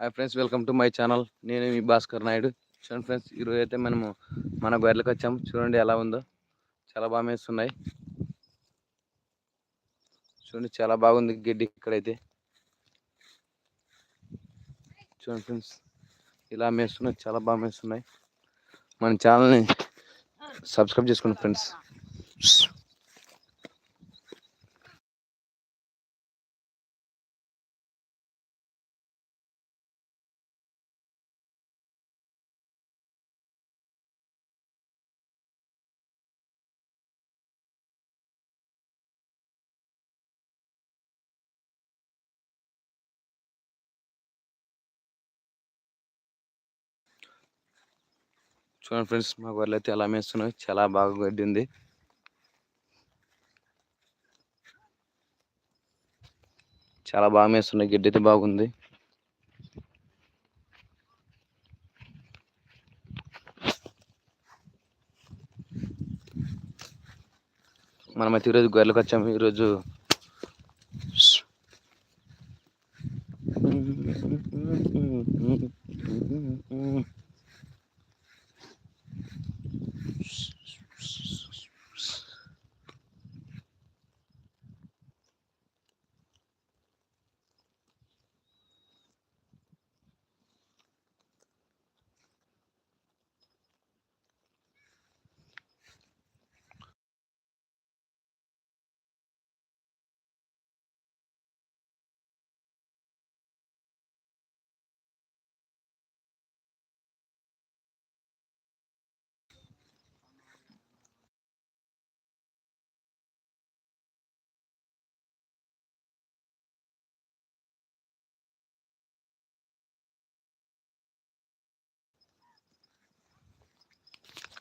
Hi friends welcome to my channel. నేను మీ భాస్కర్ నాయుడు. చూడండి ఫ్రెండ్స్ ఈరోజు అయితే మనము మన గొర్రెలకు వచ్చాము. చూడండి ఎలా ఉందో. చాలా బాగా మేస్తున్నాయి. చూడండి చాలా బాగుంది గడ్డి ఇక్కడైతే. చూడండి ఫ్రెండ్స్ ఇలా మేస్తున్నాయి. చాలా బాగా మేస్తున్నాయి. మన ఛానల్ని సబ్స్క్రైబ్ చేసుకోండి ఫ్రెండ్స్. చూడండి ఫ్రెండ్స్ మా గొర్రెలు అయితే ఎలా మేస్తున్నాయి చాలా బాగా గడ్డింది. చాలా బాగా మేస్తున్నాయి గడ్డి అయితే బాగుంది. మనమైతే ఈరోజు గొర్రెలకు వచ్చాము ఈరోజు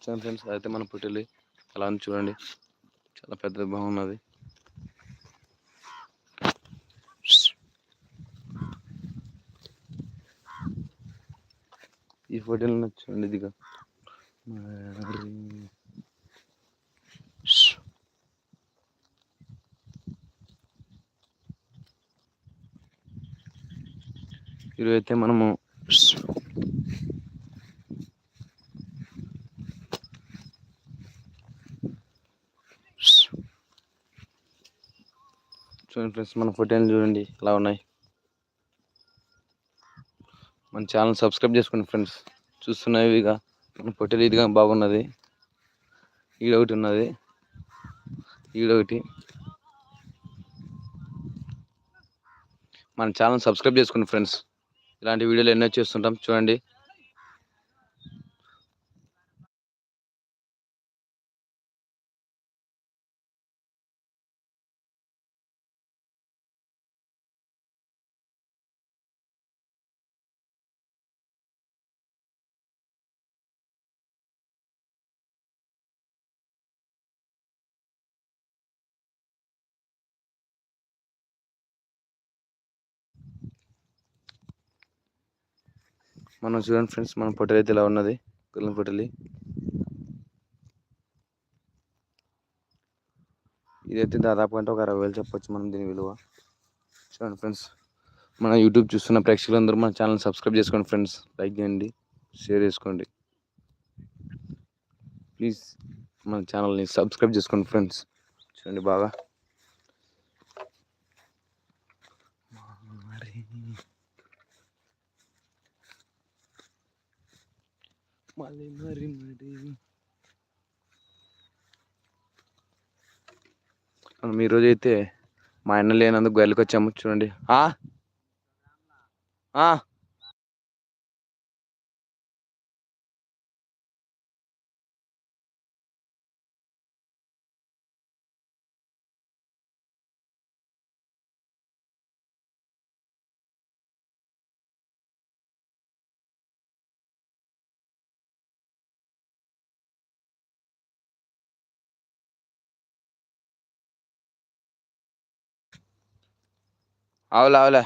వచ్చాను ఫ్రెండ్స్. అయితే మన పుట్టిల్లి. అలా ఉంది చూడండి. చాలా పెద్దది బాగున్నది. ఈ ఫోటోలు నచ్చండి ఇదిగా. మరి అయితే మనము చూడండి ఫ్రెండ్స్ మన ఫోటోలు చూడండి ఎలా ఉన్నాయి. మన ఛానల్ సబ్స్క్రైబ్ చేసుకోండి ఫ్రెండ్స్. చూస్తున్నాయి ఇక మన ఫోటోలు ఇదిగా బాగున్నది. ఈడొకటి ఉన్నది. ఈడొకటి మన ఛానల్ సబ్స్క్రైబ్ చేసుకోండి ఫ్రెండ్స్. ఇలాంటి వీడియోలు ఎన్నో చేస్తుంటాం. చూడండి. మనం చూడండి ఫ్రెండ్స్ మన పొట్టెలు అయితే ఇలా ఉన్నది? గుల్లం పొట్టెలి. ఇదైతే దాదాపు అంటే ఒక అరవై వేలు చెప్పొచ్చు మనం దీని విలువ. చూడండి ఫ్రెండ్స్ మన యూట్యూబ్ చూస్తున్న ప్రేక్షకులందరూ మన ఛానల్ సబ్స్క్రైబ్ చేసుకోండి ఫ్రెండ్స్. లైక్ చేయండి షేర్ చేసుకోండి. ప్లీజ్ మన ఛానల్ని సబ్స్క్రైబ్ చేసుకోండి ఫ్రెండ్స్. చూడండి బాగా. మళ్ళీ మరి మరి మనం ఈరోజు అయితే మా అన్న లేనందుకు గల్లికి వచ్చాము. చూడండి. అవులే అవులే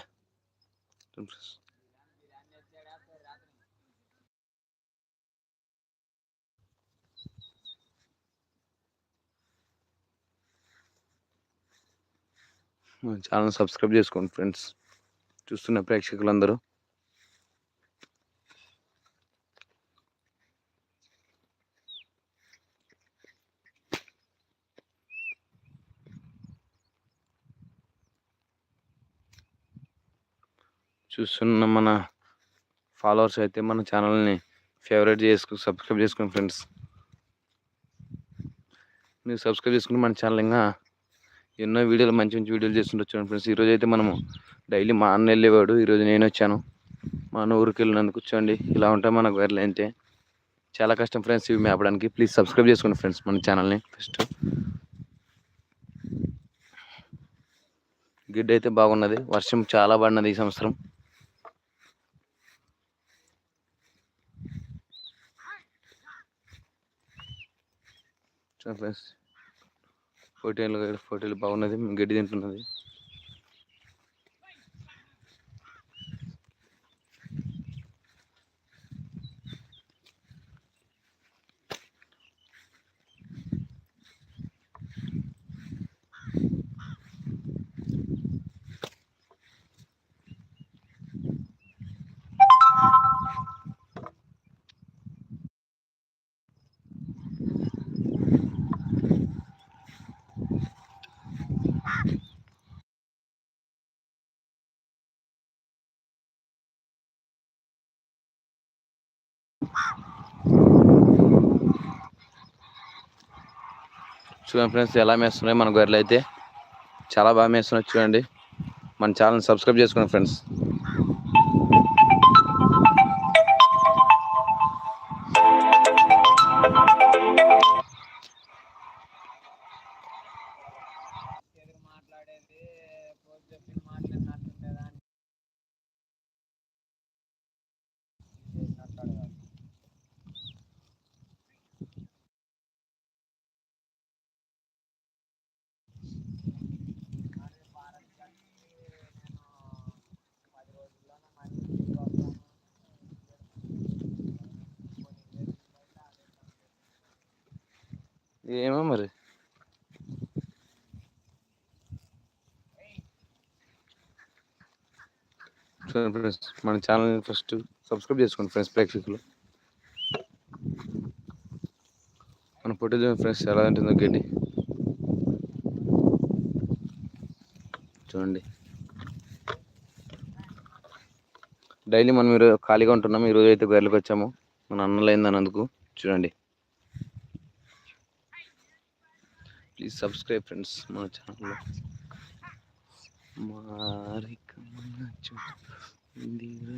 ఛానల్ సబ్స్క్రైబ్ చేసుకోండి ఫ్రెండ్స్ చూస్తున్న ప్రేక్షకులందరూ. చూస్తున్న మన ఫాలోవర్స్ అయితే మన ఛానల్ని ఫేవరెట్ చేసుకుని సబ్స్క్రైబ్ చేసుకోండి ఫ్రెండ్స్ మీరు సబ్స్క్రైబ్ చేసుకుని మన ఛానల్ ఇంకా ఎన్నో వీడియోలు మంచి మంచి వీడియోలు చేస్తుండొచ్చు ఫ్రెండ్స్ ఈరోజు అయితే మనము డైలీ మా అన్న వెళ్ళేవాడు. ఈరోజు నేను వచ్చాను. మా అన్న ఊరికి వెళ్ళినందుకు కూర్చోండి. ఇలా ఉంటాయి మనకు గొర్రెలు అయితే చాలా కష్టం ఫ్రెండ్స్ ఇవి మేపడానికి. ప్లీజ్ సబ్స్క్రైబ్ చేసుకోండి ఫ్రెండ్స్ మన ఛానల్ని ఫస్ట్ గిడ్డ అయితే బాగున్నది. వర్షం చాలా పడినది ఈ సంవత్సరం. చూడండి ఫ్రెండ్స్ ఫోటోలు ఫోటోలు బాగున్నది గడ్డి తింటున్నది. చూడండి ఫ్రెండ్స్ ఎలా మేస్తున్నాయి మన గొర్రెలు అయితే. చాలా బాగా మేస్తున్నాయి చూడండి. మన ఛానల్ సబ్స్క్రైబ్ చేసుకోండి ఫ్రెండ్స్. ఏమో మరి. చూడండి ఫ్రెండ్స్ మన ఛానల్ ఫస్ట్ సబ్స్క్రైబ్ చేసుకోండి ఫ్రెండ్స్ ప్రేక్షకులు. మన ఫోటో ఫ్రెండ్స్ ఎలా ఉంటుందో గడ్డి. చూడండి. డైలీ మనం ఈరోజు ఖాళీగా ఉంటున్నాం. ఈరోజు అయితే గొర్రెలకు వచ్చాము. మన అన్నలైంది అన్నందుకు. చూడండి. ప్లీజ్ సబ్స్క్రైబ్ ఫ్రెండ్స్ మన ఛానల్లో మారికమ్మ చూడిందిరా.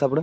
అప్పుడు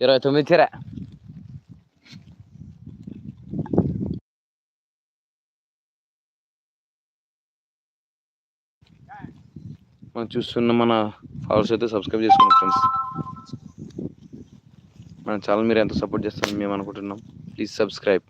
ఇరవై తొమ్మిది చీర మనం చూస్తున్న మన ఫాలోవర్స్ అయితే సబ్స్క్రైబ్ చేసుకోండి ఫ్రెండ్స్. మన ఛానల్ మీరు ఎంత సపోర్ట్ చేస్తారని మేము అనుకుంటున్నాం. Please subscribe